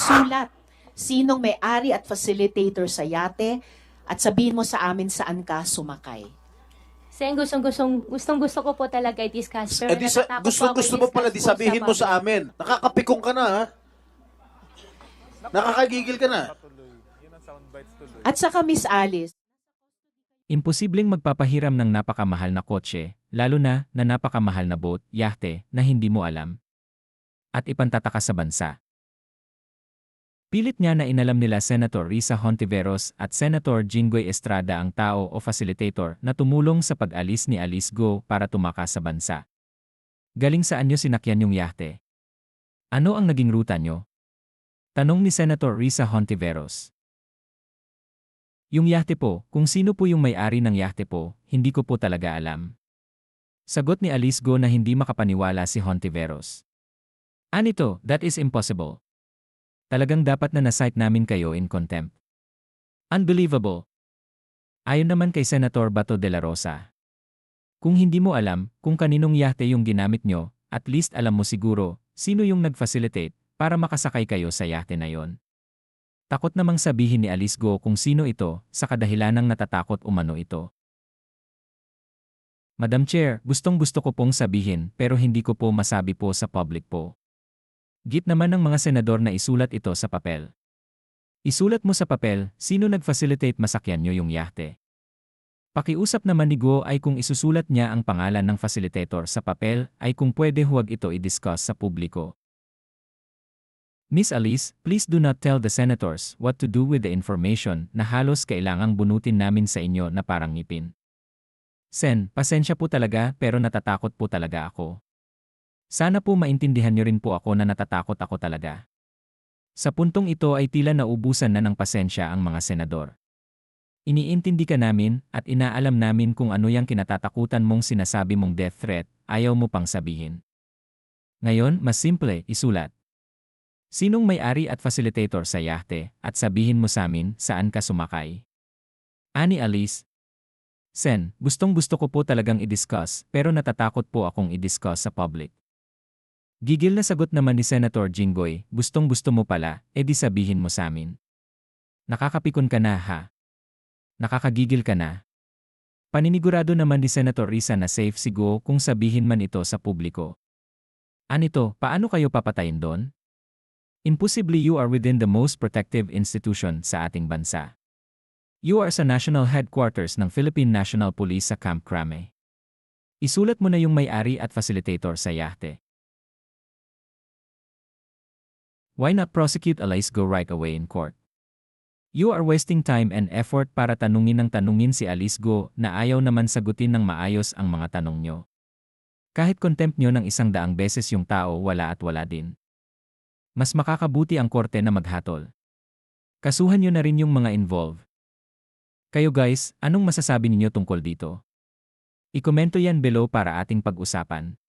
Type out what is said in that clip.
isulat sinong may-ari at facilitator sa yate at sabihin mo sa amin saan ka sumakay. Sen, gustong, gustong, gustong gusto ko po talaga i-discuss. Pero Eh, di sa, natatakot gusto, po ako gusto mo i-discuss pala, di po sabihin mo sa public. amin. Nakakapikong ka na, ha? Nakakagigil ka na. At saka Miss Alice, Imposibleng magpapahiram ng napakamahal na kotse, lalo na na napakamahal na boat, yahte, na hindi mo alam. At ipantataka sa bansa. Pilit niya na inalam nila Senator Risa Hontiveros at Senator Jinggoy Estrada ang tao o facilitator na tumulong sa pag-alis ni Alice Go para tumakas sa bansa. Galing saan niyo sinakyan yung yahte? Ano ang naging ruta niyo? Tanong ni Senator Risa Hontiveros. Yung yahte po, kung sino po yung may-ari ng yahte po, hindi ko po talaga alam. Sagot ni Alice Go na hindi makapaniwala si Hontiveros. Anito, that is impossible. Talagang dapat na na-cite namin kayo in contempt. Unbelievable. Ayon naman kay Senator Bato de la Rosa. Kung hindi mo alam kung kaninong yahte yung ginamit nyo, at least alam mo siguro sino yung nag-facilitate para makasakay kayo sa yahte na yon. Takot namang sabihin ni Alice Go kung sino ito sa kadahilanang natatakot umano ito. Madam Chair, gustong gusto ko pong sabihin pero hindi ko po masabi po sa public po. Git naman ng mga senador na isulat ito sa papel. Isulat mo sa papel sino nag-facilitate masakyan nyo yung yahte. Pakiusap naman ni Go ay kung isusulat niya ang pangalan ng facilitator sa papel ay kung pwede huwag ito i-discuss sa publiko. Miss Alice, please do not tell the senators what to do with the information na halos kailangang bunutin namin sa inyo na parang ngipin. Sen, pasensya po talaga pero natatakot po talaga ako. Sana po maintindihan niyo rin po ako na natatakot ako talaga. Sa puntong ito ay tila naubusan na ng pasensya ang mga senador. Iniintindi ka namin at inaalam namin kung ano yung kinatatakutan mong sinasabi mong death threat, ayaw mo pang sabihin. Ngayon, mas simple, isulat. Sinong may-ari at facilitator sa yahte at sabihin mo sa amin saan ka sumakay? Ani Alice, Sen, gustong gusto ko po talagang i-discuss pero natatakot po akong i-discuss sa public. Gigil na sagot naman ni Senator Jinggoy, gustong gusto mo pala, edi sabihin mo sa amin. Nakakapikon ka na ha? Nakakagigil ka na? Paninigurado naman ni Senator Risa na safe si Go kung sabihin man ito sa publiko. Anito, paano kayo papatayin doon? Imposible you are within the most protective institution sa ating bansa. You are sa national headquarters ng Philippine National Police sa Camp Crame. Isulat mo na yung may-ari at facilitator sa yahte. Why not prosecute Alice Go right away in court? You are wasting time and effort para tanungin ng tanungin si Alice Go na ayaw naman sagutin ng maayos ang mga tanong nyo. Kahit contempt nyo ng isang daang beses yung tao wala at wala din. Mas makakabuti ang korte na maghatol. Kasuhan nyo na rin yung mga involved. Kayo guys, anong masasabi ninyo tungkol dito? I-komento yan below para ating pag-usapan.